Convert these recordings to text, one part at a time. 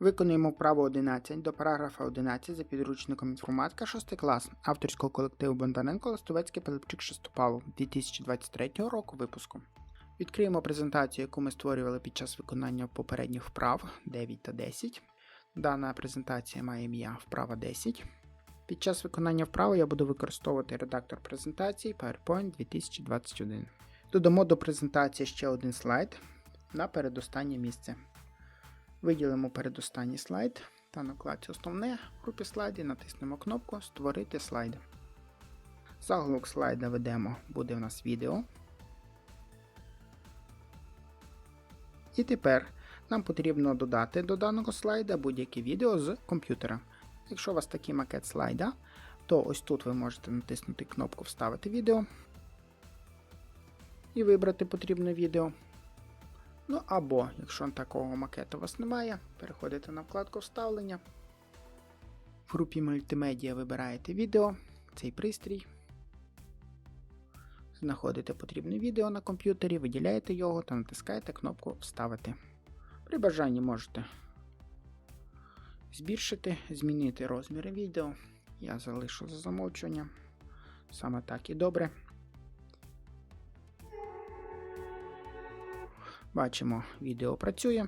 Виконуємо вправу 11 до параграфа 11 за підручником інформатика 6 клас авторського колективу Бондаренко Листовецький Пилипчук Шестопалов 2023 року випуску. Відкриємо презентацію, яку ми створювали під час виконання попередніх вправ 9 та 10. Дана презентація має ім'я вправа 10. Під час виконання вправи я буду використовувати редактор презентації PowerPoint 2021. Додамо до презентації ще один слайд на передостаннє місце. Виділимо передостанній слайд та на вкладці Основне в групі слайдів натиснемо кнопку Створити слайд. Заголовок слайда ведемо, буде в нас відео. І тепер нам потрібно додати до даного слайда будь-яке відео з комп'ютера. Якщо у вас такий макет слайда, то ось тут ви можете натиснути кнопку Вставити відео і вибрати потрібне відео. Ну або, якщо такого макету у вас немає, переходите на вкладку Вставлення. В групі мультимедіа вибираєте відео, цей пристрій. Знаходите потрібне відео на комп'ютері, виділяєте його та натискаєте кнопку Вставити. При бажанні можете збільшити, змінити розміри відео. Я залишу за замовчування. Саме так і добре. Бачимо, відео працює.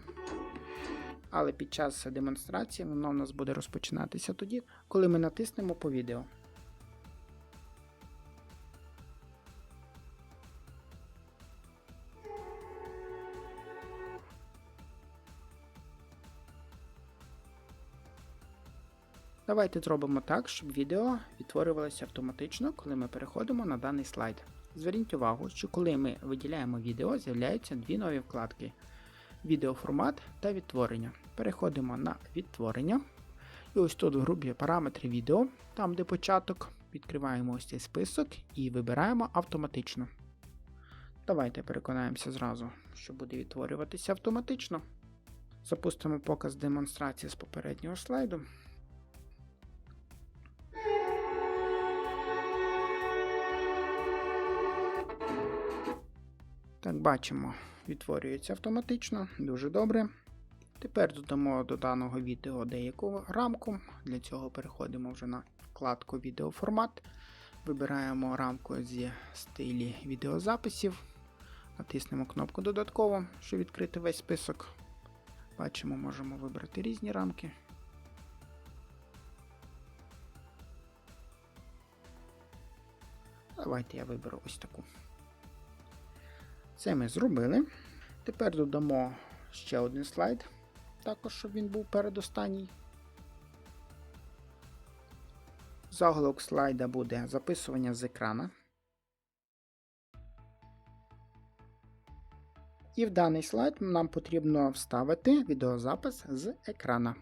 Але під час демонстрації воно в нас буде розпочинатися тоді, коли ми натиснемо по відео. Давайте зробимо так, щоб відео відтворювалося автоматично, коли ми переходимо на даний слайд. Зверніть увагу, що коли ми виділяємо відео, з'являються дві нові вкладки: відеоформат та відтворення. Переходимо на відтворення. І ось тут в групі параметри відео, там де початок, відкриваємо ось цей список і вибираємо автоматично. Давайте переконаємося зразу, що буде відтворюватися автоматично. Запустимо показ демонстрації з попереднього слайду. Так, бачимо, відтворюється автоматично, дуже добре. Тепер додамо до даного відео деяку рамку. Для цього переходимо вже на вкладку Відеоформат. Вибираємо рамку зі стилі відеозаписів. Натиснемо кнопку Додатково, щоб відкрити весь список. Бачимо, можемо вибрати різні рамки. Давайте я виберу ось таку. Це ми зробили. Тепер додамо ще один слайд, також, щоб він був передостанній. Заголовок слайда буде записування з екрана. І в даний слайд нам потрібно вставити відеозапис з екрана.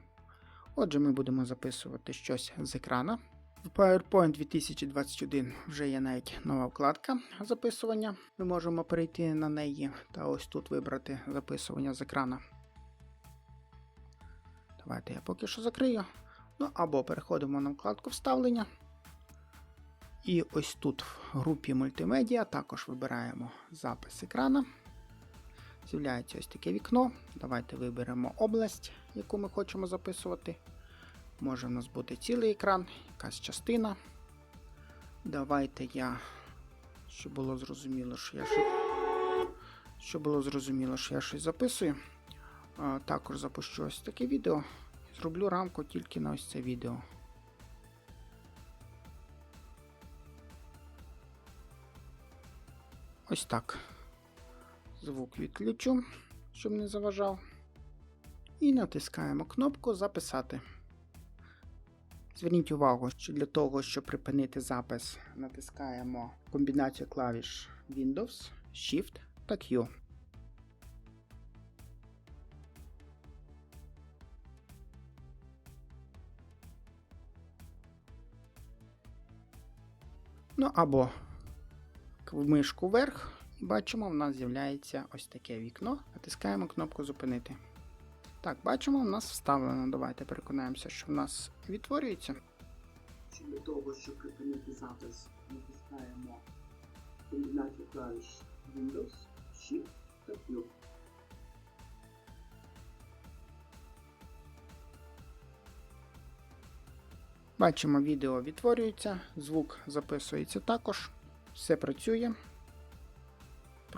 Отже, ми будемо записувати щось з екрана. В PowerPoint 2021 вже є навіть нова вкладка записування. Ми можемо перейти на неї та ось тут вибрати записування з екрана. Давайте я поки що закрию. Ну або переходимо на вкладку вставлення. І ось тут в групі мультимедіа також вибираємо запис екрана. З'являється ось таке вікно. Давайте виберемо область, яку ми хочемо записувати. Може в нас бути цілий екран, якась частина. Давайте я, щоб було зрозуміло, що я щось, щоб було зрозуміло, що я щось записую. Також запущу ось таке відео зроблю рамку тільки на ось це відео. Ось так. Звук відключу, щоб не заважав. І натискаємо кнопку Записати. Зверніть увагу, що для того, щоб припинити запис, натискаємо комбінацію клавіш Windows, Shift та Q. Ну або мишку вверх бачимо, в нас з'являється ось таке вікно. Натискаємо кнопку Зупинити. Так, бачимо, у нас вставлено. Давайте переконаємося, що в нас відтворюється. Чи для того, щоб припинити запис, натискаємо комбінацію клавіш Windows, Shift та Q. Бачимо, відео відтворюється, звук записується також, все працює.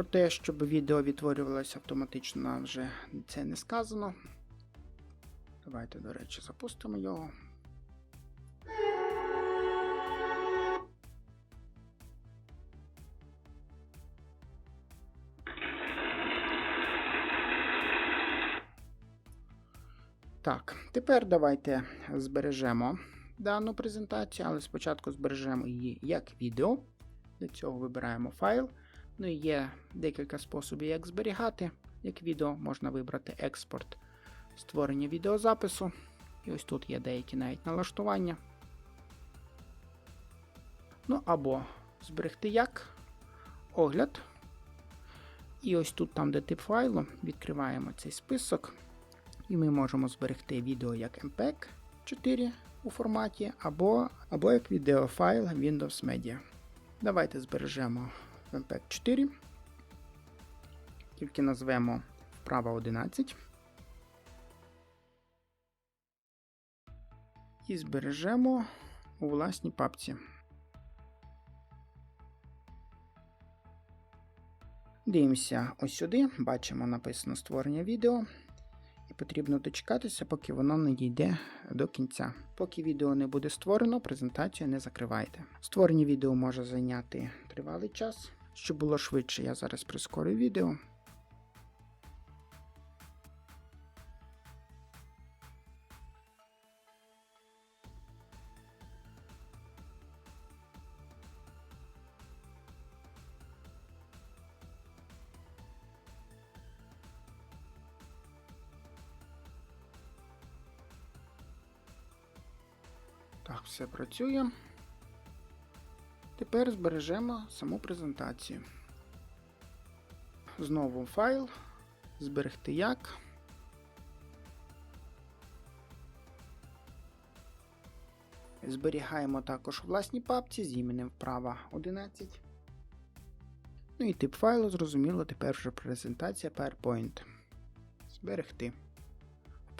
Про те, щоб відео відтворювалося автоматично, нам вже це не сказано. Давайте, до речі, запустимо його. Так, тепер давайте збережемо дану презентацію, але спочатку збережемо її як відео. Для цього вибираємо файл. Ну і є декілька способів, як зберігати. Як відео можна вибрати експорт створення відеозапису. І ось тут є деякі навіть налаштування. Ну або зберегти як огляд. І ось тут, там, де тип файлу, відкриваємо цей список. І ми можемо зберегти відео як MPEG 4 у форматі, або, або як відеофайл Windows Media. Давайте збережемо MPEG 4. Тільки назвемо вправа 11. І збережемо у власній папці. Дивимося ось сюди, бачимо написано створення відео. І потрібно дочекатися, поки воно не дійде до кінця. Поки відео не буде створено, презентацію не закривайте. Створення відео може зайняти тривалий час. Щоб було швидше, я зараз прискорю відео. Так, все працює. Тепер збережемо саму презентацію. Знову файл. Зберегти як. Зберігаємо також власній папці з іменем вправа 11. Ну і тип файлу, зрозуміло, тепер вже презентація PowerPoint. Зберегти.